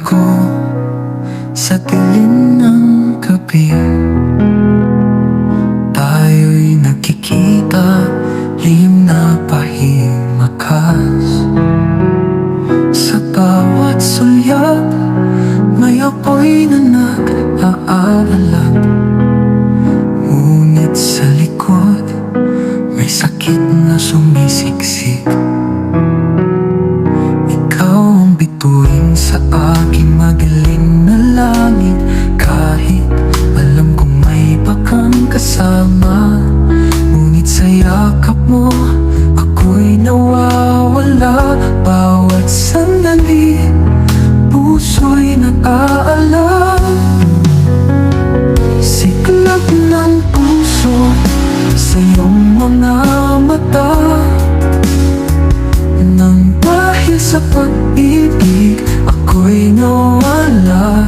ko sa dilim ng gabi. Tayo'y nagkikita, lihim na pahimakas. Sa bawat sulyap, may apoy na nag-aalala Ngunit sa likod, may sakit na sumisiksik Bawat sandali, puso'y nag-aalala. Siklab ng puso sa iyong mga mata. Nang dahil sa pag-ibig ako'y nawala.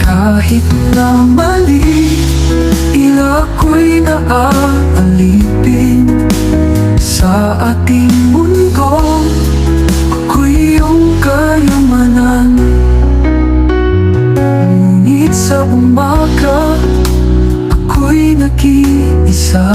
Kahit na mali, ila ko'y sa umaga Ako'y nag-iisa